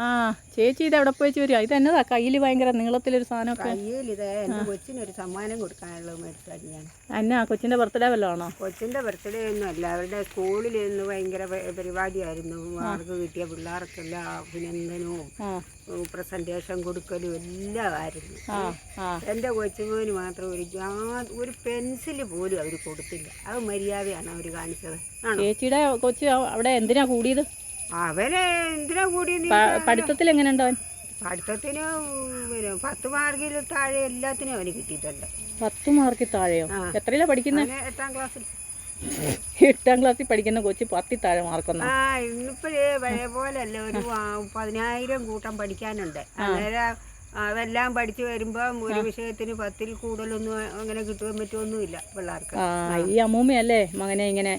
ആ ചേച്ചി ഇത് എവിടെ പോയി വരിക ഇത് എന്നതാ? കയ്യിൽ ഭയങ്കര നീളത്തിലൊരു സാധനമൊക്കെ. കയ്യിൽ ഇത് എന്റെ കൊച്ചിനൊരു സമ്മാനം കൊടുക്കാനുള്ള ഞാൻ എന്നാ കൊച്ചിന്റെ ബർത്ത്ഡേ വല്ലതും ആണോ? കൊച്ചിന്റെ ബർത്ത്ഡേ ഒന്നും അല്ല. അവരുടെ സ്കൂളിൽ ഇന്ന് ഭയങ്കര പ- പരിപാടിയായിരുന്നു. അവർക്ക് കിട്ടിയ പിള്ളേർക്കെല്ലാം അഭിനന്ദനവും പ്രസന്റേഷൻ പ്രസന്റേഷൻ കൊടുക്കലും എല്ലാം ആയിരുന്നു ആ ആ. എന്റെ കൊച്ചുമോന് മാത്രം ഒരു ഒരു പെൻസിൽ പോലും അവർ കൊടുത്തില്ല. അത് മര്യാദയാണ് അവർ കാണിച്ചത്. ആണോ? ചേച്ചിയുടെ കൊച്ചു അവിടെ എന്തിനാ കൂടിയത്? അവരെ എന്തിനാ കൂടി പഠിത്തത്തിൽ എങ്ങനെയുണ്ടോ അവൻ? പഠിത്തത്തിന് പിന്നെ പത്ത് മാർക്കിൽ താഴെ എല്ലാത്തിനും അവന് കിട്ടിയിട്ടുണ്ട്. പത്ത് മാർക്കിൽ താഴെയോ. എത്രയിലാ പഠിക്കുന്നത് എട്ടാം ക്ലാസ്സിൽ. എട്ടാം ക്ലാസ്സിൽ പഠിക്കുന്ന കൊച്ചി പത്തി താഴെ മാർക്കൊന്നാ. ആ ഇന്നിപ്പോഴേ പഴയ പോലല്ല ഒരു പതിനായിരം കൂട്ടം പഠിക്കാനുണ്ട്. അന്നേരം അതെല്ലാം പഠിച്ചു വരുമ്പം ഒരു വിഷയത്തിന് പത്തിൽ കൂടുതലൊന്നും അങ്ങനെ കിട്ടുവാൻ പറ്റുമൊന്നുമില്ല പിള്ളേർക്ക്. ഈ അമ്മൂമ്മയല്ലേ മകനെ ഇങ്ങനെ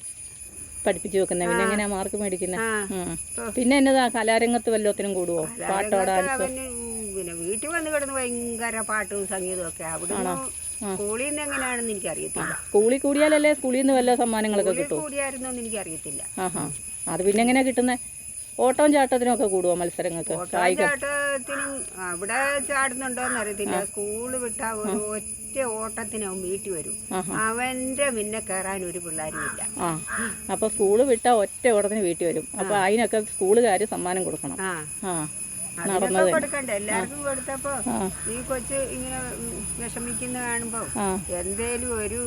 പഠിപ്പിച്ചു വെക്കുന്നത് പിന്നെ എങ്ങനെയാ മാർക്ക് മേടിക്കുന്നത് പിന്നെ എന്നതാ? കലാരംഗത്ത് വല്ലത്തിനും കൂടുവോ? പാട്ടോ ഡാൻസ്? പിന്നെ വീട്ടിൽ വന്ന് കിടന്ന് ഭയങ്കര പാട്ടും സംഗീതവും ഒക്കെ. അവിടെ സ്കൂളിൽ നിന്ന് എങ്ങനെയാണെന്ന് എനിക്കറിയത്തില്ല. സ്കൂളിൽ കൂടിയാലല്ലേ സ്കൂളിൽ നിന്ന് വല്ല സമ്മാനങ്ങളൊക്കെ കിട്ടും? കൂടിയായിരുന്നോ എന്ന് എനിക്കറിയത്തില്ല. ആഹാ. അത് പിന്നെ എങ്ങനെയാ കിട്ടുന്നത് ഓട്ടവും ചാട്ടത്തിനൊക്കെ കൂടുവോ മത്സരങ്ങൾക്ക്? കായിക ഓട്ടത്തിനും അവിടെ ചാടുന്നുണ്ടോന്ന് അറിയത്തില്ല. സ്കൂൾ വിട്ടാ ഒരു ഒറ്റ ഓട്ടത്തിന് അവൻ വീട്ടിൽ വരും. അവന്റെ പിന്നെ കയറാൻ ഒരു പിള്ളേരും ഇല്ല ആ. അപ്പോൾ സ്കൂൾ വിട്ട ഒറ്റ ഓട്ടത്തിന് വീട്ടിൽ വരും. അപ്പോൾ അതിനൊക്കെ സ്കൂളുകാർ സമ്മാനം കൊടുക്കണം. ആ. ആ. അതിനൊക്കെ കൊടുക്കണ്ടേ? എല്ലാവർക്കും കൊടുത്തപ്പോ ഈ കൊച്ച് ഇങ്ങനെ വിഷമിക്കുന്ന കാണുമ്പോ എന്തേലും ഒരു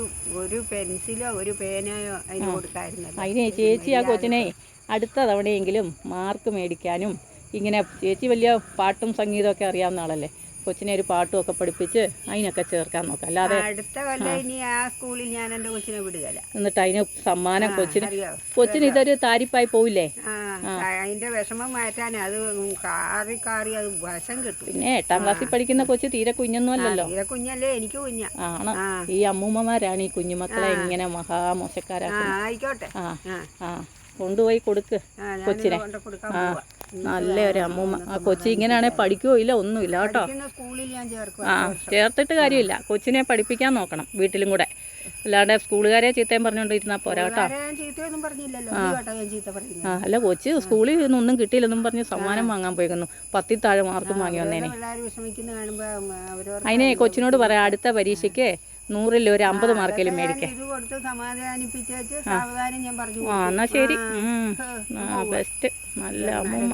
ഒരു പെൻസിലോ ഒരു പേനയോ അതിന് കൊടുക്കായിരുന്നു അതിന് ചേച്ചി ആ കൊച്ചിനെ അടുത്ത തവണയെങ്കിലും മാർക്ക് മേടിക്കാനും ഇങ്ങനെ ചേച്ചി വലിയ പാട്ടും സംഗീതമൊക്കെ അറിയാവുന്ന ആളല്ലേ? കൊച്ചിനെ ഒരു പാട്ടും ഒക്കെ പഠിപ്പിച്ച് അതിനൊക്കെ ചേർക്കാൻ നോക്കാം. അല്ലാതെ അടുത്ത കൊല്ലം ഇനി ആ സ്കൂളിൽ ഞാൻ എന്റെ കൊച്ചിനെ വിടുകയില്ല. എന്നിട്ട് അതിന് സമ്മാനം കൊച്ചിന് കൊച്ചിന് ഇതൊരു താരിപ്പായി പോവില്ലേ? ആ. അതിന്റെ വിഷമം മാറ്റാൻ അത് കാറി കാറി അത് വശം കിട്ടും. പിന്നെ എട്ടാം ക്ലാസ്സിൽ പഠിക്കുന്ന കൊച്ചു തീരെ കുഞ്ഞൊന്നും അല്ലല്ലോ തീരെ കുഞ്ഞല്ലേ എനിക്ക് കുഞ്ഞാ. ആണ്. ഈ അമ്മൂമ്മമാരാണ് ഈ കുഞ്ഞുമക്കളെ ഇങ്ങനെ മഹാമോശക്കാരാ ആയിക്കോട്ടെ. ആ ആ. കൊണ്ടുപോയി കൊടുക്ക് കൊച്ചിനെ. ആ നല്ല ഒരു അമ്മൂമ്മ. ആ കൊച്ചി ഇങ്ങനെയാണെങ്കിൽ പഠിക്കുകയോ ഇല്ല ഒന്നുമില്ല കേട്ടോ. ആ ചേർത്തിട്ട് കാര്യമില്ല. കൊച്ചിനെ പഠിപ്പിക്കാൻ നോക്കണം വീട്ടിലും കൂടെ. അല്ലാണ്ട് സ്കൂളുകാരെ ചീത്തയും പറഞ്ഞുകൊണ്ടിരുന്നാ പോരാ കേട്ടോ. ആ അല്ല കൊച്ച് സ്കൂളിൽ നിന്ന് ഒന്നും കിട്ടിയില്ലെന്നും പറഞ്ഞ് സമ്മാനം വാങ്ങാൻ പോയിരുന്നു പത്തി താഴെ മാർക്കും വാങ്ങി വന്നേനെ. അതിനെ കൊച്ചിനോട് പറയാം അടുത്ത പരീക്ഷയ്ക്ക് നൂറിൽ ഒരു അമ്പത് മാർക്കെങ്കിലും മേടിക്കാം. ആ. എന്നാ ശരി. ബെസ്റ്റ് നല്ല അമ്മൂമ്മ.